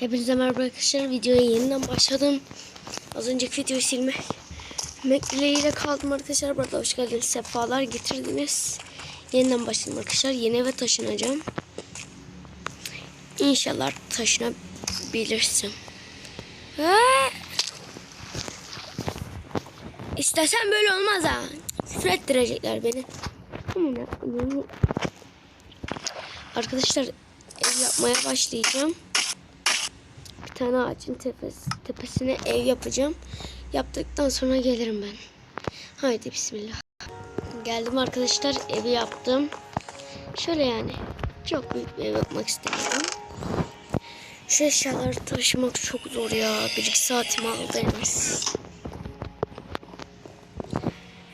Hepinize merhaba arkadaşlar. Videoya yeniden başladım. Az önceki videoyu silme dileğiyle kaldım arkadaşlar. Burada hoş geldiniz. Sefalar getirdiniz. Yeniden başladım arkadaşlar. Yeni eve taşınacağım. İnşallah taşınabilirsin. İstersen böyle olmaz ha. Küfür ettirecekler beni. Arkadaşlar ev yapmaya başlayacağım. Tane ağacın tepesi, tepesine ev yapacağım. Yaptıktan sonra gelirim ben. Haydi bismillah. Geldim arkadaşlar evi yaptım. Şöyle yani. Çok büyük bir ev yapmak istemedim. Şu eşyaları taşımak çok zor ya. Bir iki saatimi aldı en az.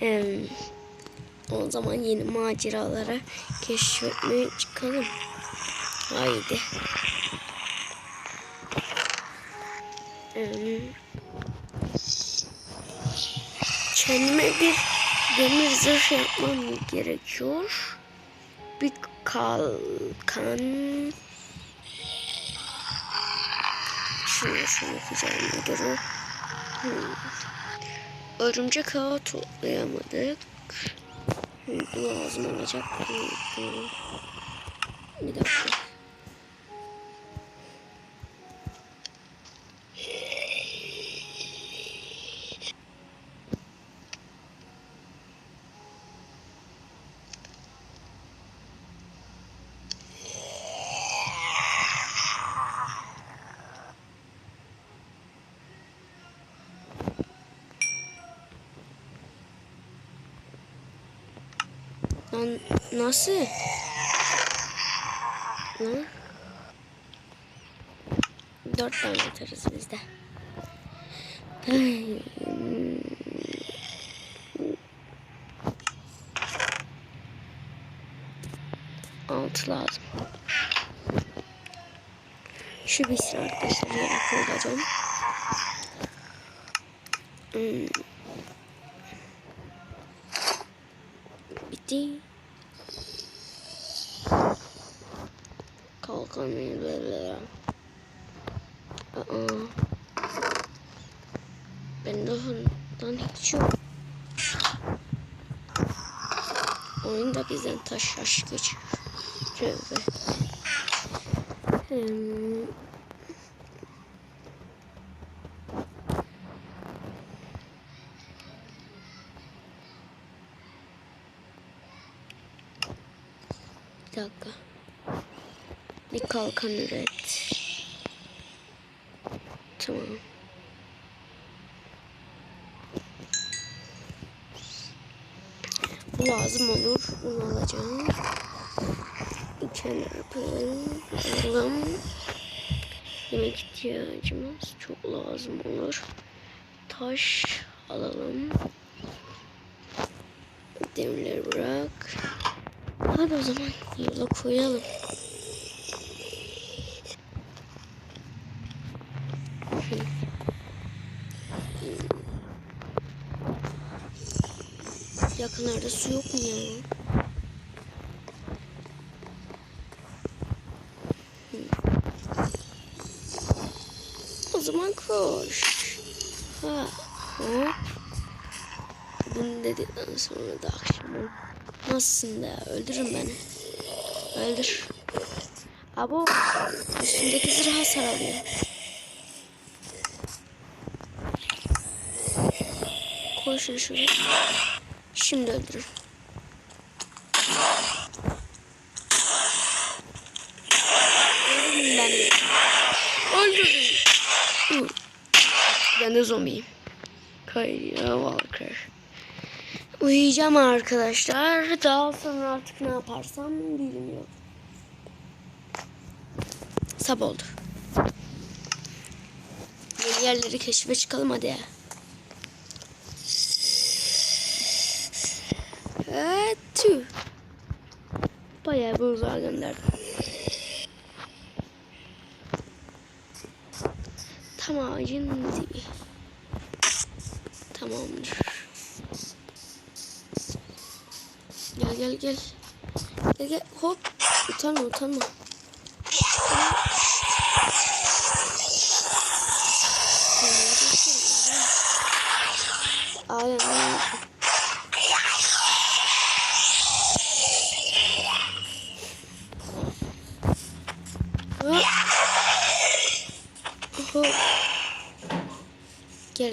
Em, o zaman yeni maceralara keşfetmeye çıkalım. Haydi. Kendime bir demir zırh yapmam gerekiyor. Bir kalkan. Şunu şunu yapacağım durun. Hmm. Örümcek ağı toplayamadık. Hmm, lazım olacak. Hmm. Bir dakika. Lan nasıl? Lan? Dört tane atarız biz. Altı lazım. Şu bitsin arkadaşlar. Yere koyacağım. Hmm. Bitti. Kalkamayız böyle. Aa. Bende ondan hiç yok. Oyunda bizden taş yaş geçiyor. Tövbe. Hmm. Bir dakika. Bir kalkan üret. Tamam. Bu lazım olur. Bunu alacağım. Bir kenara koyalım. Alalım. Yemek ihtiyacımız çok lazım olur. Taş alalım. Demirleri bırak. Hadi o zaman yola koyalım. Yakınlarda su yok mu ya? O zaman koş. Ha, hop. Bunu dedikten sonra da akşam ol- Nasılsın da öldürün beni. Öldür. Abo üstündeki zırh hasar alıyor. Koy şunu şuraya. Şimdi. Öldürün beni. Öldürün. Hı. Ben de zombiyim. Walker. Uyuyacağım arkadaşlar. Daha sonra artık ne yaparsam bilmiyorum. Sabah oldu. Yeni yerleri keşfe çıkalım hadi ya. Evet, tüh. Bayağı bir uzağa gönderdim. Tam ağacın dibi. Tamamdır. Gel gel gel. Gel gel hop. Utanma utanma.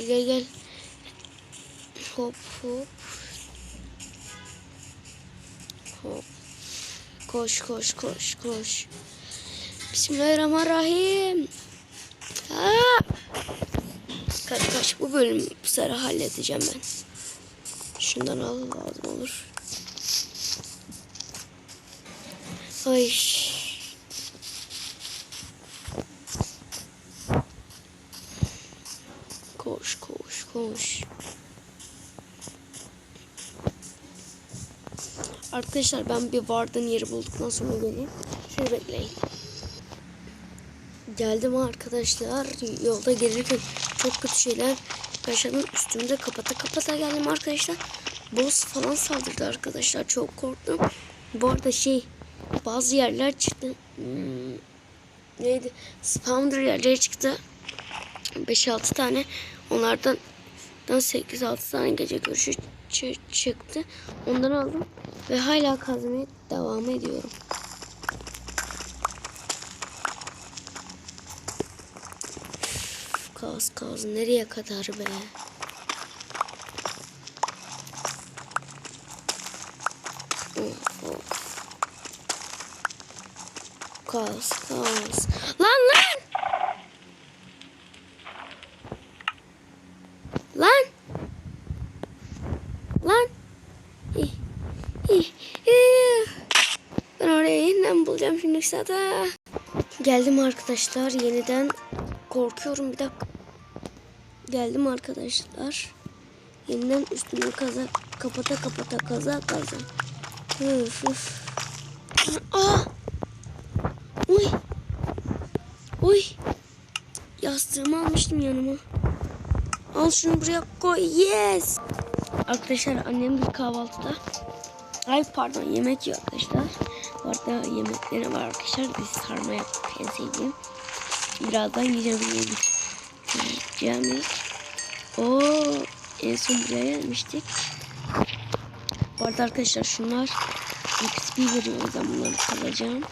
Gel gel. Hop hop. Hop. Koş koş koş koş. Bismillahirrahmanirrahim. Aa! Kaç kaç bu bölüm bu sefer halledeceğim ben. Şundan al lazım olur. Ay. Koş koş koş. Arkadaşlar ben bir vardığın yeri bulduktan sonra geleyim. Şöyle bekleyin. Geldim arkadaşlar. Yolda gelirken çok kötü şeyler yaşadım. Üstümde kapata kapata geldim arkadaşlar. Boss falan saldırdı arkadaşlar. Çok korktum. Bu arada şey bazı yerler çıktı. Hmm, neydi? Spawner yerleri çıktı. 5-6 tane. Onlardan 8-6 tane gece görüşü çı- çıktı. Ondan aldım. Ve hala kazmaya devam ediyorum. Kaz kaz nereye kadar be? Kaz kaz. Lan! Lan! Şimdi zaten. Geldim arkadaşlar yeniden korkuyorum bir dakika. Geldim arkadaşlar. Yeniden üstüme kaza kapata kapata kaza kaza. Üf üf. Aa! Uy! Uy! Yastığımı almıştım yanıma. Al şunu buraya koy. Yes! Arkadaşlar annem bir kahvaltıda. Ay pardon yemek yiyor arkadaşlar. Arada yemekleri var arkadaşlar. Biz sarma yaptık en sevdiğim. Birazdan yiyeceğim. Yiyeceğim ilk. Oo, en son buraya gelmiştik. Bu arada arkadaşlar şunlar XP veriyor. O yüzden bunları kalacağım.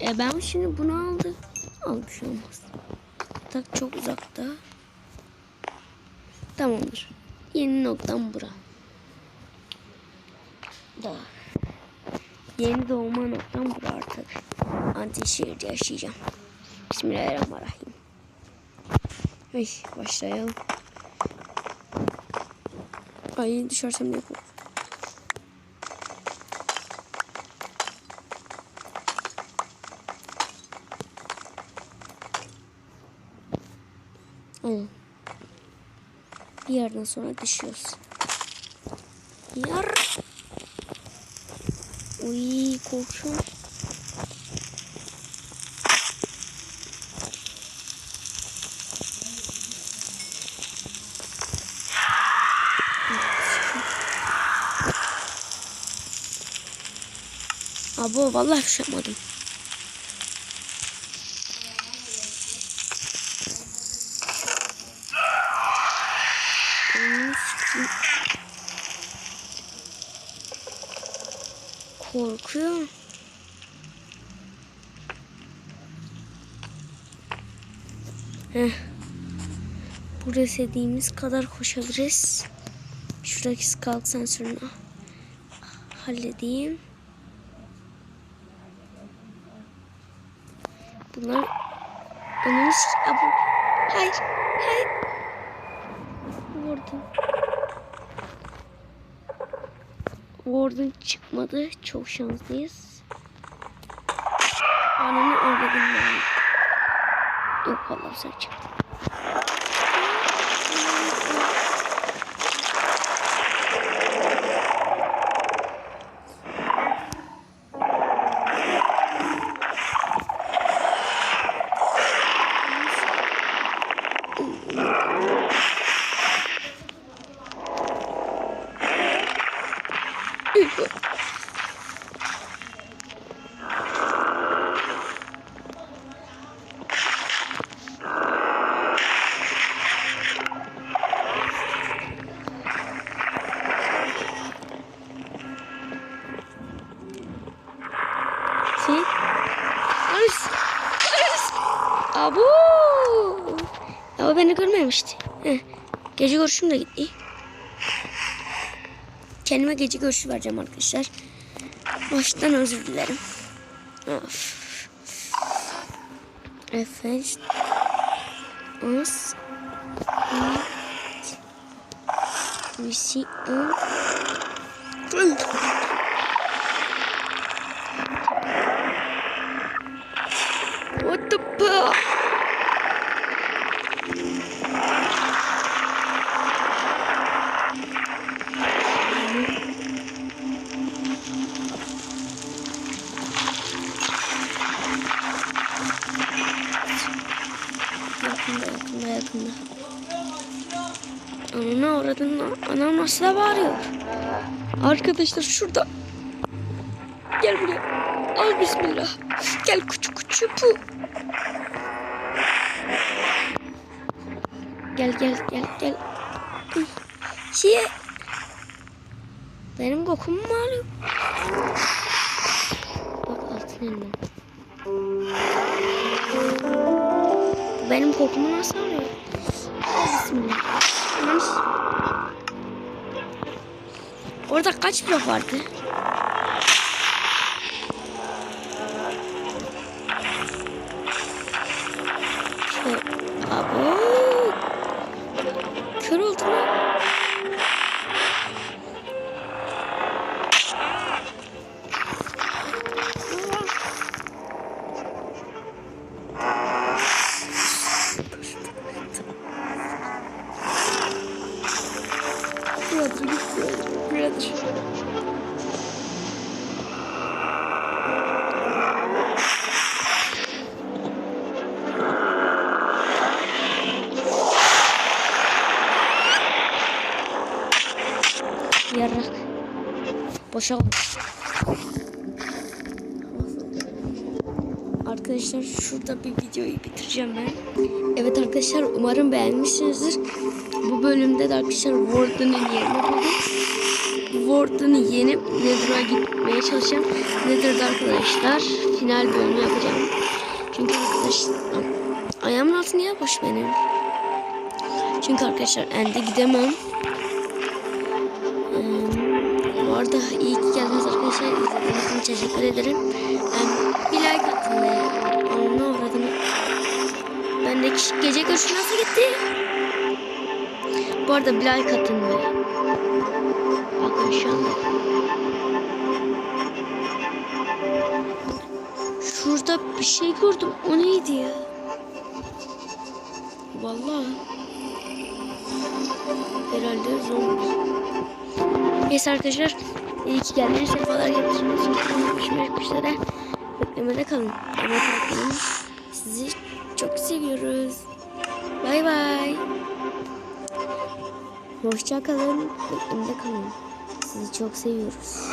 E ben şimdi bunu aldım. Al şey olmaz. Tak çok uzakta. Tamamdır. Yeni noktam bura. Da. Yeni doğma noktam bura artık. Antişehir'de yaşayacağım. Bismillahirrahmanirrahim. Ay başlayalım. Ay düşersem ne yaparım? Aynen. Bir yerden sonra düşüyoruz. Yar. Uy korkuyorum. Abo vallahi düşemedim. Korkuyor. Heh. Burada istediğimiz kadar koşabiliriz. Şuradaki skalk sensörünü halledeyim. Bunlar Abo. Hayır. Hayır. Vurdum. Oradan çıkmadı. Çok şanslıyız. Ananı avladım ben. Yok vallahi sen çıktı. Şey, Aris. Aris. Abu. O beni görmemişti. Heh. Gece görüşüm de gitti. Kendime gece görüşü vereceğim arkadaşlar. Baştan özür dilerim. Of. Evet. Us. We see. What the fuck? Avradın anam nasıl bağırıyor. Arkadaşlar şurada. Gel buraya. Al bismillah. Gel küçük küçük bu. Gel gel gel gel. Şey. Benim kokumu mu alıyor? Bak altın elma. Benim kokumu nasıl alıyor? Bismillah. Anam. Orada kaç blok vardı? Yarrak. Boşa olmuş. Arkadaşlar şurada bir videoyu bitireceğim ben. Evet arkadaşlar umarım beğenmişsinizdir. Bu bölümde de arkadaşlar Warden'ın yerini buldum. Warden'ı yenip Nether'a gitmeye çalışacağım. Nether'da arkadaşlar final bölümü yapacağım. Çünkü arkadaşlar ayağımın altı niye boş benim? Çünkü arkadaşlar ende gidemem. Arada iyi ki geldiniz arkadaşlar. İzlediğiniz için teşekkür ederim. Ee, bir like atın be. Onun ne uğradığını. Bendeki gece görüşü nasıl gitti? Bu arada bir like atın be. Bakın şu anda. Şurada bir şey gördüm. O neydi ya? Vallahi. Herhalde zombi. Neyse arkadaşlar. İyi ki geldiniz. Sefalar getirdiniz. Görüşmek üzere. Beklemede kalın. Evet arkadaşlar. Sizi çok seviyoruz. Bay bay. Hoşça kalın. Beklemede kalın. Sizi çok seviyoruz.